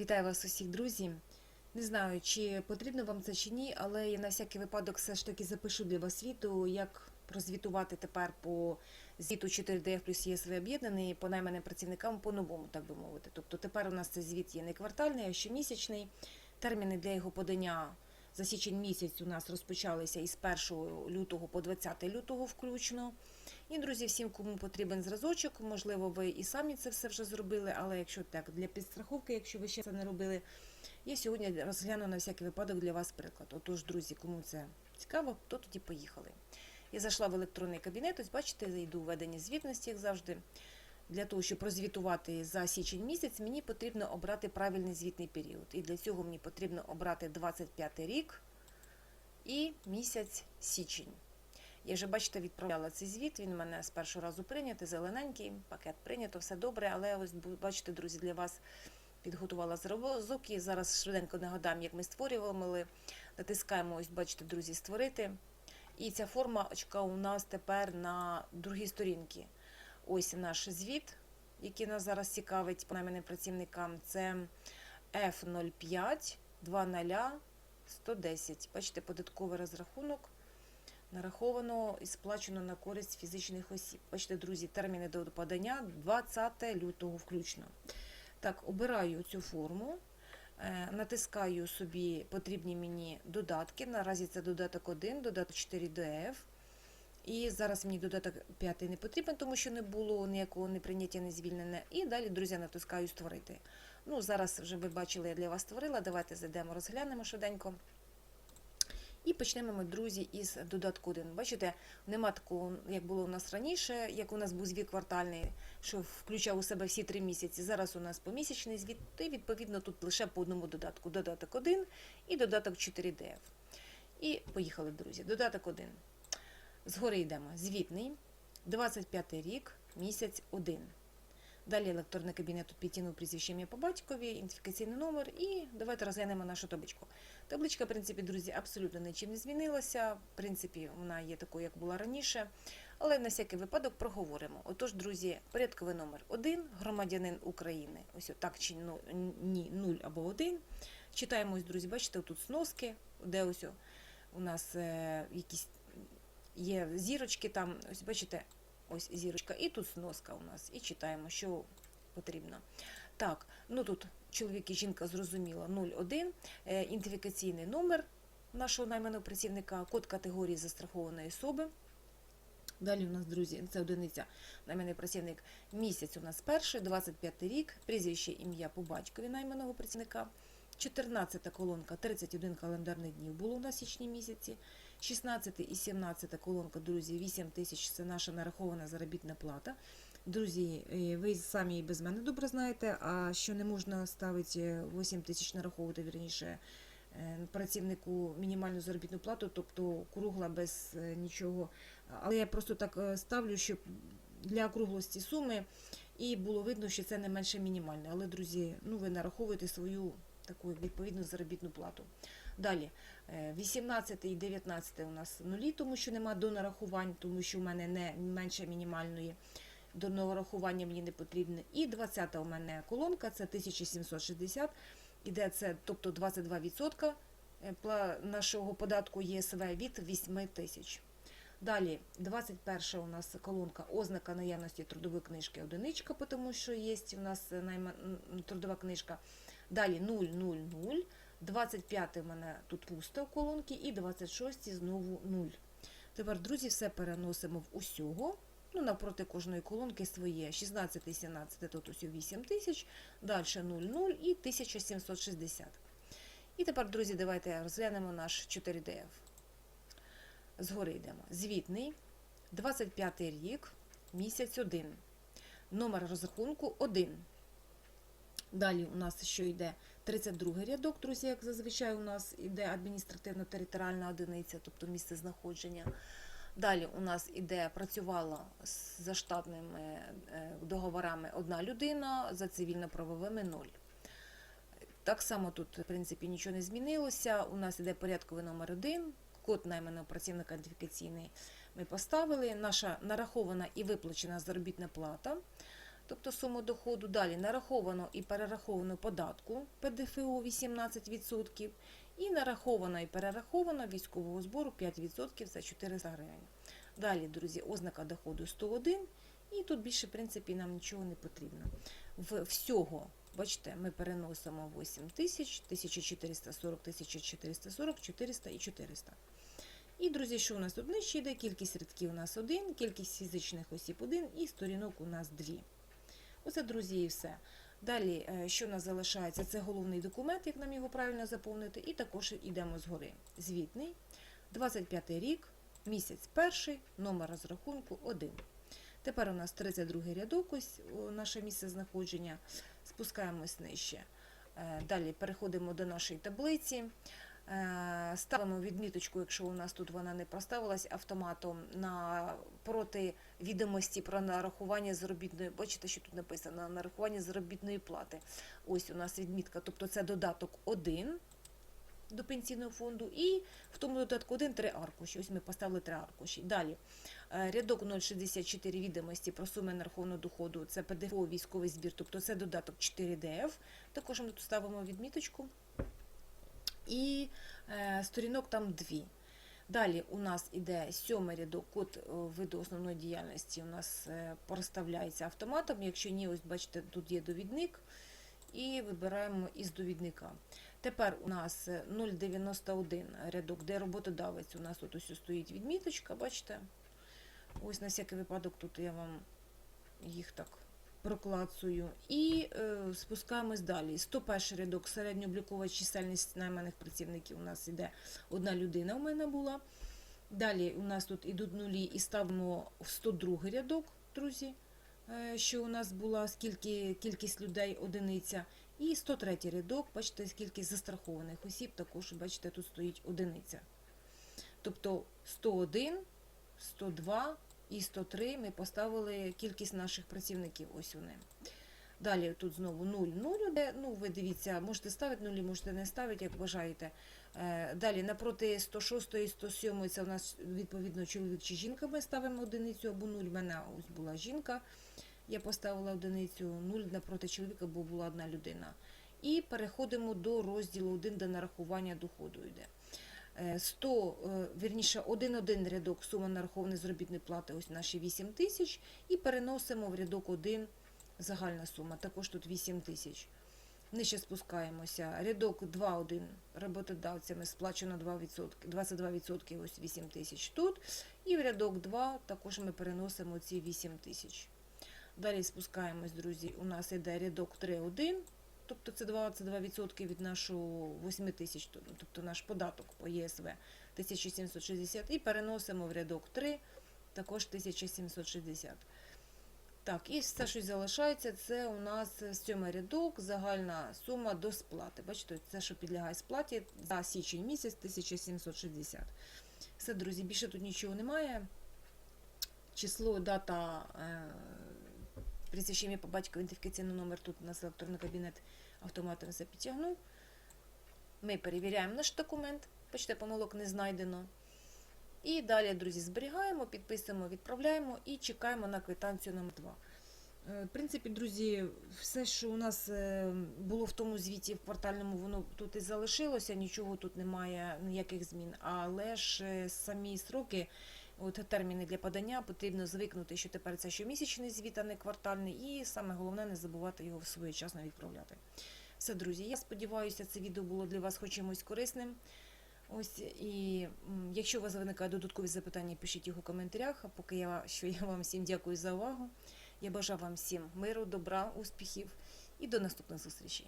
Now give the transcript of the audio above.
Вітаю вас усіх, друзі. Не знаю, чи потрібно вам це чи ні, але я на всякий випадок все ж таки запишу для вас світу, як прозвітувати тепер по звіту 4DF плюс ЄСВ об'єднаний по найманим працівникам по-новому, так би мовити. Тобто тепер у нас цей звіт є не квартальний, а щомісячний. Терміни для його подання за січень місяць у нас розпочалися із 1 лютого по 20 лютого включно. І, друзі, всім, кому потрібен зразочок, можливо, ви і самі це все вже зробили, але якщо так, для підстраховки, якщо ви ще це не робили, я сьогодні розгляну на всякий випадок для вас приклад. Отож, друзі, кому це цікаво, то тоді поїхали. Я зайшла в електронний кабінет, ось бачите, зайду введення звітності, як завжди. Для того, щоб прозвітувати за січень місяць, мені потрібно обрати правильний звітний період. І для цього мені потрібно обрати 25 рік і місяць січень. Я вже, бачите, відправляла цей звіт. Він мене з першого разу прийнятий, зелененький, пакет прийнято, все добре. Але ось бачите, друзі, для вас підготувала зразок. І зараз швиденько нагадам, як ми створювали. Натискаємо, ось, бачите, друзі, створити. І ця форма очка у нас тепер на другій сторінці. Ось наш звіт, який нас зараз цікавить по найманим працівникам. Це F05 20 110. Бачите, податковий розрахунок нараховано і сплачено на користь фізичних осіб. Бачите, друзі, терміни до подання 20 лютого включно. Так, обираю цю форму, е, натискаю собі потрібні мені додатки. Наразі це додаток 1, додаток 4 DF. І зараз мені додаток 5 не потрібен, тому що не було ніякого неприйняття, не звільнене. І далі, друзі, натискаю створити. Ну, зараз вже ви бачили, я для вас створила. Давайте зайдемо, розглянемо швиденько. І почнемо ми, друзі, із додатку 1. Бачите, нема такого, як було у нас раніше, як у нас був звіт квартальний, що включав у себе всі три місяці. Зараз у нас помісячний звіт, і відповідно тут лише по одному додатку. Додаток 1 і додаток 4DF. І поїхали, друзі. Додаток 1. Згори йдемо. Звітний, 25 рік, місяць 1. Далі електронний кабінет підтягнув прізвище ім'я по батькові, ідентифікаційний номер. І давайте розглянемо нашу табличку. Табличка, в принципі, друзі, абсолютно нічим не змінилася. В принципі, вона є такою, як була раніше. Але на всякий випадок проговоримо. Отож, друзі, порядковий номер 1, громадянин України. Ось так чи ну, ні, 0 або 1. Читаємо, друзі, бачите, тут сноски, де ось у нас е, якісь є зірочки там. Ось бачите, ось зірочка, і тут сноска у нас. І читаємо, що потрібно. Так, ну тут чоловік і жінка зрозуміло 01, е, ідентифікаційний номер нашого найманого працівника, код категорії застрахованої особи. Далі у нас, друзі, це одиниця найманий працівник. Місяць у нас перший, 25 рік, прізвище ім'я по батькові найманого працівника. 14 колонка, 31 календарних днів було у нас січні місяці. 16 і 17 колонка, друзі, 8 тисяч це наша нарахована заробітна плата. Друзі, е, ви самі без мене добре знаєте, а що не можна ставити 8 тисяч нараховувати вірніше е, працівнику мінімальну заробітну плату, тобто кругла без е, нічого. Але я просто так е, ставлю, щоб для округлості суми і було видно, що це не менше мінімальне. Але, друзі, ну ви нараховуєте свою таку відповідну заробітну плату. Далі, е, 18 і 19 у нас нулі, тому що нема до нарахувань, тому що в мене не менше мінімальної. До нарахування мені не потрібне. І 20 у мене колонка, це 1760, іде це, тобто 22% е, нашого податку ЄСВ від 8 тисяч. Далі, 21 у нас колонка ознака наявності трудової книжки одиничка, тому що є у нас найма- трудова книжка. Далі 0, 0, 0. 25 у мене тут пусто в колонки, і 26 знову 0. Тепер, друзі, все переносимо в усього. Ну, навпроти кожної колонки своє. 16, 17 тут ось 8 тисяч, далі 0, 0 і 1760. І тепер, друзі, давайте розглянемо наш 4DF. Згори йдемо. Звітний, 25 рік, місяць 1. Номер розрахунку 1. Далі у нас що йде 32 рядок, друзі, як зазвичай у нас йде адміністративно-територіальна одиниця, тобто місце знаходження. Далі у нас іде працювала за штатними е, договорами одна людина, за цивільно-правовими ноль. Так само тут, в принципі, нічого не змінилося. У нас іде порядковий номер 1, код найманого працівника ідентифікаційний ми поставили. Наша нарахована і виплачена заробітна плата тобто суму доходу. Далі нараховано і перераховано податку ПДФО 18%, і нараховано і перераховано військового збору 5% за 400 гривень. Далі, друзі, ознака доходу 101, і тут більше, в принципі, нам нічого не потрібно. В всього, бачите, ми переносимо 8 тисяч, 1440, 1440, 400 і 400. І, друзі, що у нас тут нижче йде? Кількість рядків у нас 1, кількість фізичних осіб 1 і сторінок у нас 2. Оце, друзі, і все. Далі, е, що у нас залишається? Це головний документ, як нам його правильно заповнити, і також йдемо згори. Звітний, 25 рік, місяць перший, номер розрахунку 1. Тепер у нас 32 рядок, ось наше місце знаходження. Спускаємось нижче. Е, Далі переходимо до нашої таблиці. Е, Ставимо відміточку, якщо у нас тут вона не проставилась автоматом на проти відомості про нарахування заробітної. Бачите, що тут написано нарахування заробітної плати. Ось у нас відмітка, тобто це додаток 1 до пенсійного фонду, і в тому додатку 1 три аркуші. Ось ми поставили три аркуші. Далі е, рядок 064 відомості про суми нарахованого доходу. Це ПДФО військовий збір, тобто це додаток 4ДФ. Також ми тут ставимо відміточку. І е, сторінок там дві. Далі у нас іде сьомий рядок, код е, виду основної діяльності у нас е, проставляється автоматом. Якщо ні, ось бачите, тут є довідник. І вибираємо із довідника. Тепер у нас е, 0,91 рядок, де роботодавець. У нас тут ось стоїть відміточка, бачите? Ось на всякий випадок тут я вам їх так проклацую. І е, спускаємось далі. 101 рядок, середньооблікова чисельність найманих працівників. У нас іде одна людина у мене була. Далі у нас тут ідуть нулі і ставимо в 102 рядок, друзі, е, що у нас була скільки кількість людей одиниця. І 103 рядок, бачите, кількість застрахованих осіб, також, бачите, тут стоїть одиниця. Тобто 101, 102 і 103 ми поставили кількість наших працівників. Ось вони. Далі тут знову 0, 0, де, ну ви дивіться, можете ставити нулі, можете не ставити, як бажаєте. Е, Далі напроти 106 і 107 це у нас відповідно чоловік чи жінка. Ми ставимо одиницю або 0. У мене ось була жінка. Я поставила одиницю 0 напроти чоловіка, бо була одна людина. І переходимо до розділу 1, де нарахування доходу йде. Е, 100, е, вірніше, 1-1 рядок сума нарахованої заробітної плати, ось наші 8 тисяч, і переносимо в рядок 1 загальна сума, також тут 8 тисяч. Нижче спускаємося. Рядок 2-1 роботодавцями сплачено 2%, 22%, ось 8 тисяч тут. І в рядок 2 також ми переносимо ці 8 тисяч. Далі спускаємось, друзі. У нас йде рядок 3-1, тобто це 22% від нашого 8 тисяч, тобто наш податок по ЄСВ 1760. І переносимо в рядок 3, також 1760. Так, і все, що залишається, це у нас сьомий рядок, загальна сума до сплати. Бачите, це, що підлягає сплаті за січень місяць 1760. Все, друзі, більше тут нічого немає. Число, дата, е, прізвище ім'я по батькові, ідентифікаційний номер тут у нас електронний кабінет автоматом все підтягнув. Ми перевіряємо наш документ, бачите, помилок не знайдено. І далі, друзі, зберігаємо, підписуємо, відправляємо і чекаємо на квитанцію номер 2. Е, В принципі, друзі, все, що у нас е, було в тому звіті в квартальному, воно тут і залишилося, нічого тут немає, ніяких змін. Але ж самі сроки, от терміни для подання, потрібно звикнути, що тепер це щомісячний звіт, а не квартальний. І саме головне не забувати його своєчасно відправляти. Все, друзі, я сподіваюся, це відео було для вас хоч чимось корисним. Ось і якщо у вас виникають додаткові запитання, пишіть їх у коментарях. А поки я що я вам всім дякую за увагу. Я бажаю вам всім миру, добра, успіхів і до наступних зустрічей.